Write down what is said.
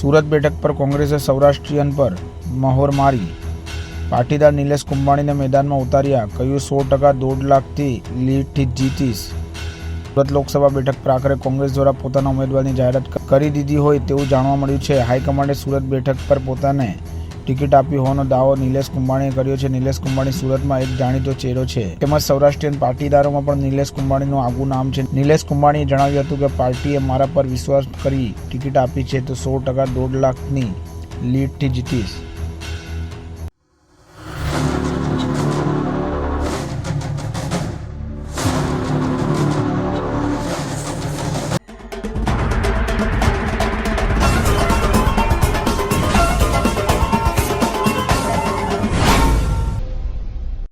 સુરત બેઠક પર કોંગ્રેસે સૌરાષ્ટ્રીયન પર મહોર મારી. પાટીદાર નિલેશ કુંભાણીને મેદાનમાં ઉતાર્યા, કહ્યું, સો ટકા દોઢ લાખથી લીડથી જીતીશ. સુરત લોકસભા બેઠક પર કોંગ્રેસ દ્વારા પોતાના ઉમેદવારની જાહેરાત કરી દીધી હોય તેવું જાણવા મળ્યું છે. હાઈકમાન્ડે સુરત બેઠક પર પોતાને ટિકિટ આપી હોવાનો દાવો નિલેશ કુંભાણીએ કર્યો છે. નિલેશ કુંભાણી સુરતમાં એક જાણીતો ચહેરો છે. તેમજ સૌરાષ્ટ્રીયન પાટીદારોમાં પણ નિલેશ કુંભાણીનું આગવું નામ છે. નિલેશ કુંભાણીએ જણાવ્યું હતું કે, પાર્ટીએ મારા પર વિશ્વાસ કરી ટિકિટ આપી છે તો સો ટકા દોઢ લાખની લીડથી જીતીશ.